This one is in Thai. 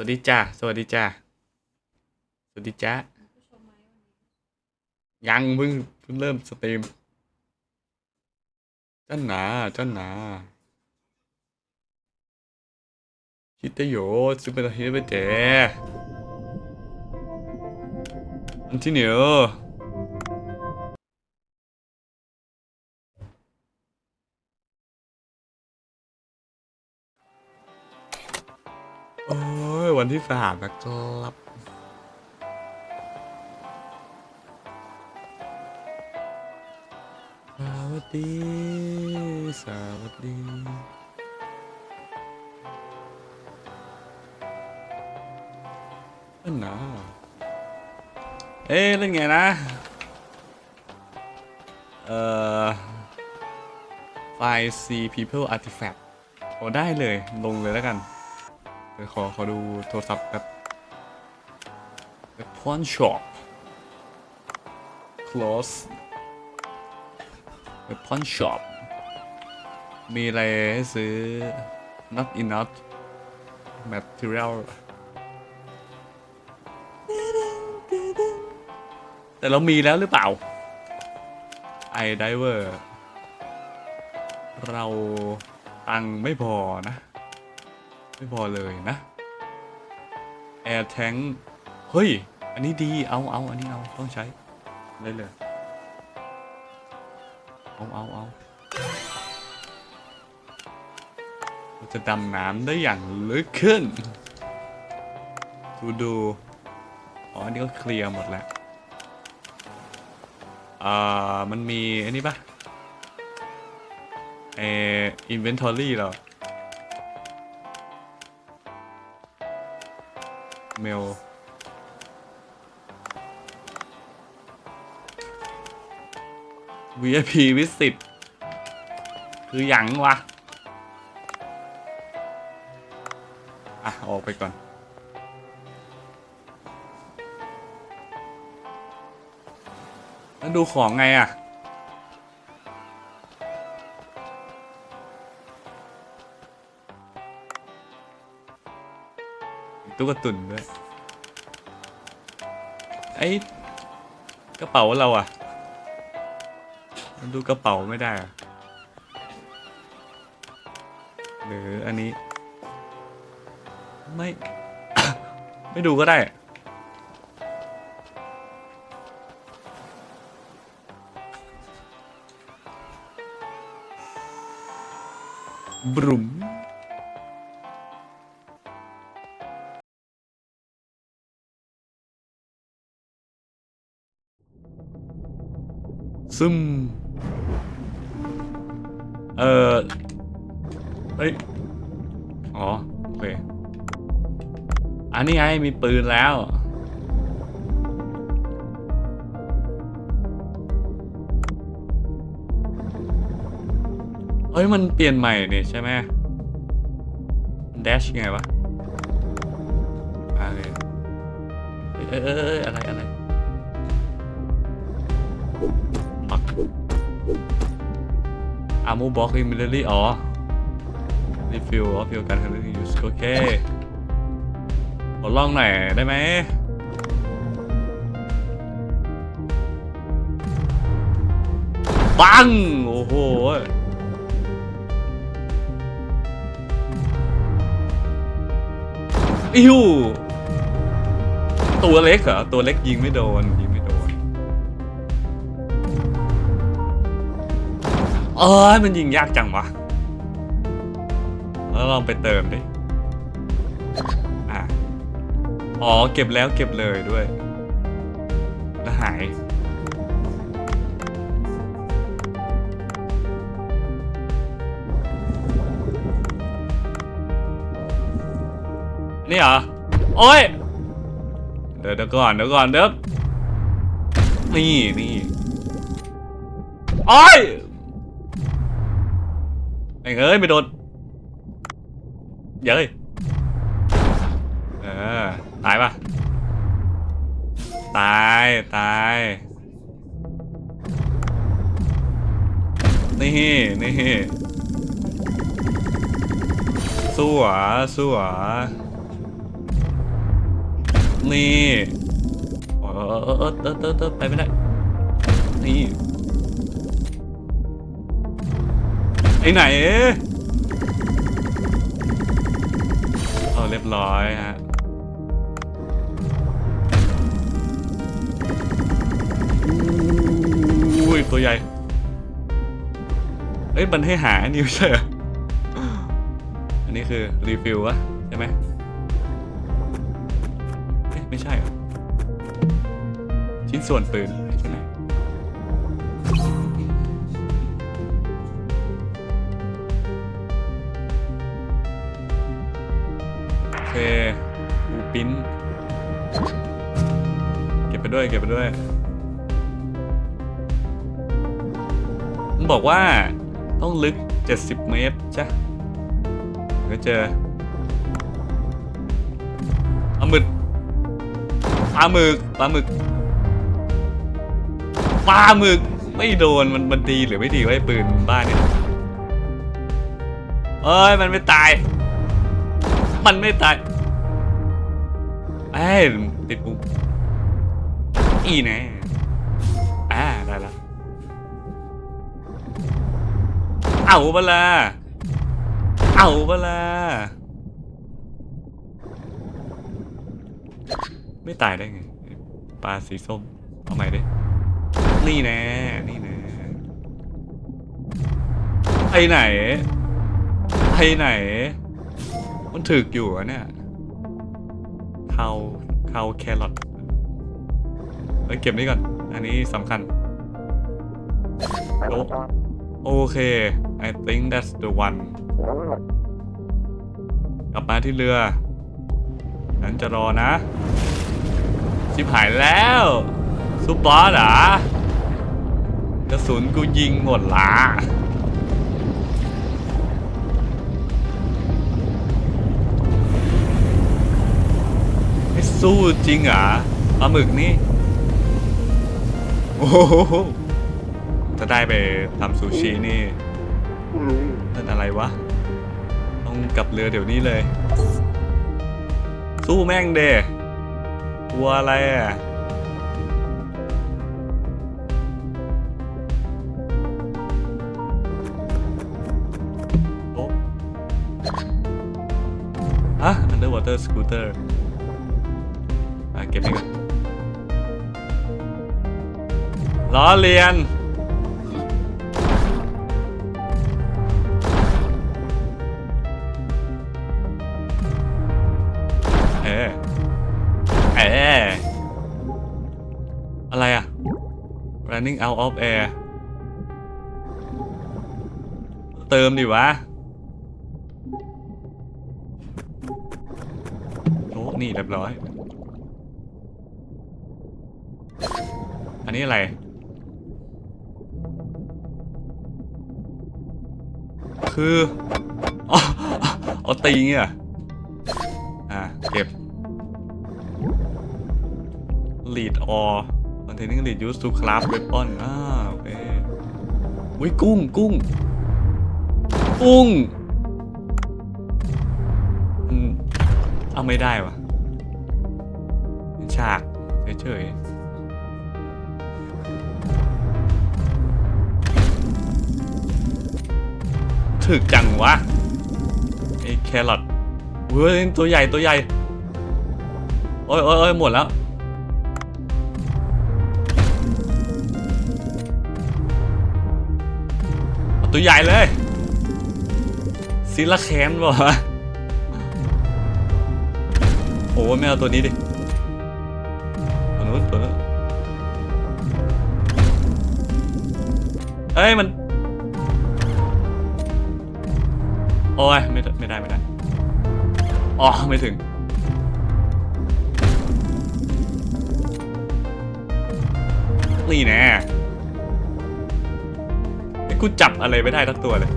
วัสดีจ้าสวัสดีจ้าสวัสดีจ้ายังเพิ่งเพิ่งเริ่มสตรีมจ้าหนาจ้าหนาคิดได้โยซูเปอร์ฮีโร่เจอันที่เหนียว ที่สามนะครับสวัสดีสวัสดีเล่นนะเอ๊ะเล่นไงนะ เอ่อไฟล์ C people artifact โอ้ได้เลย ลงเลยแล้วกัน เดี๋ยวขอขอดูโทรศัพท์แบบ pawn shop close pawn shop มีอะไรให้ซื้อ not enough material แต่เรามีแล้วหรือเปล่า i diver เราตังค์ไม่พอนะ ไม่พอเลยนะ air tank เฮ้ย อันนี้ดีเอาเอาอันนี้เอาต้องใช้ได้เลยเอาเอาเอาเราจะดำน้ำได้อย่างลึกขึ้นดูดูอ๋ออันนี้ก็เคลียร์หมดแล้วอ่ามันมีอันนี้ปะเออินเวนทอรี่เรา เมล VIP วิสิตคือหยังวะ อะ ออกไปก่อน แล้วดูของไงอะ ตุ๊กตุนด้วยไอ้กระเป๋าเราอะดูกระเป๋าไม่ได้อะหรืออันนี้ ไม่ ไม่ดูก็ได้บรุม ซึมเออเฮ้ย อ๋อ โอเค อันนี้ไงมีปืนแล้วเฮ้ย มันเปลี่ยนใหม่นี่ใช่ไหมเดชไงวะอะไรเอ้ยเอ้ยเอ้ยเอ้ยอะไรอะไร อาร์มูบ็อกอิมเมจลี่อ๋อรีฟิลออฟยูการทำเรื่องยูสโอเคขอลองหน่อยได้ไหมปัง โอ้โหอิวตัวเล็กเหรอ ตัวเล็กยิงไม่โดนยิงไม่โดน เอ้มันยิงยากจังวะแล้วลองไปเติมดิอะอ๋อเก็บแล้วเก็บเลยด้วย แล้วหาย นี่เหรอ โอ้ย เดี๋ยวเดี๋ยวก่อนเดี๋ยวก่อนเดี๋ยวนี่นี่โอ้ย เอ้ยไม่โดนเย้ยเออตายปะตายตายนี่นี่สู้เหรอสู้เหรอนี่เออเออเออเออไปไม่ได้นี่ ไอ้ไหน เอาเรียบร้อยฮะ อุ้ย ตัวใหญ่ เอ้ยมันให้หาอันนี้ไม่ใช่เหรอ อันนี้คือ รีฟิลวะใช่ไหมเอ๊ะไม่ใช่เหรอ ชิ้นส่วนปืน เคบูปิ้น เก็บไปด้วย เก็บไปด้วยมันบอกว่าต้องลึก 70 เมตรจ้ะถึงจะเจอปลาหมึกปลาหมึกปลาหมึกปลาหมึกไม่โดนมันมันดีหรือไม่ดีไอ้ปืนบ้านเนี่ยเอ้ย มันไม่ตาย มันไม่ตายเอ้ยติดปุ๊บอีแน่อ่าได้ล้วเอาเปะล่าเอาเปะล่าไม่ตายได้ไงปลาสีส้ม เอาใหม่ดินี่แน่นี่แน่ไอไหนไอไหน มันถึกอยู่อะเนี่ยเขาเขาแครอทเอ้ยเก็บนี่ก่อน อันนี้สำคัญโอ้โอเค I think that's the one กลับมาที่เรือฉันจะรอนะ ชิบหายแล้ว ซุปบอสเหรอกระสุนกูยิงหมดละ สู้จริงเหรอปลาหมึกนี่ โอ้โหถ้าได้ไปทำซูชินี่นั่นอะไรวะ ต้องกลับเรือเดี๋ยวนี้เลย สู้แม่งเดกลัวอะไรอะอ๊ะฮะ underwater scooter เก็บนี่ก่อนล้อเลียน เออเอออะไรอะ running out of air เติมดิวะโอ้นี่เรียบร้อย อันนี้อะไร คืออ๋อเอาตีเงี้ยอ่าเก็บ lead or containing lead used to craft weapon อ่าโอเคอุ้ยกุ้งกุ้งกุ้งอืมเอาไม่ได้วะเป็นฉากเฉยๆ ถึกจังวะไอ้แครอทเว้ยตัวใหญ่ตัวใหญ่โอ้ยโอ้ยอยหมดแล้วตัวใหญ่เลยซิลาแคนบอกว่โอ้ไม่เอาตัวนี้ดิตัวนู้นตัวนู้นเอ้ยมัน โอ้ยไม่ได้ไม่ได้ไม่ได้อ๋อไม่ถึง นี่แน่ไอ้กูจับอะไรไม่ได้ทั้งตัวเลย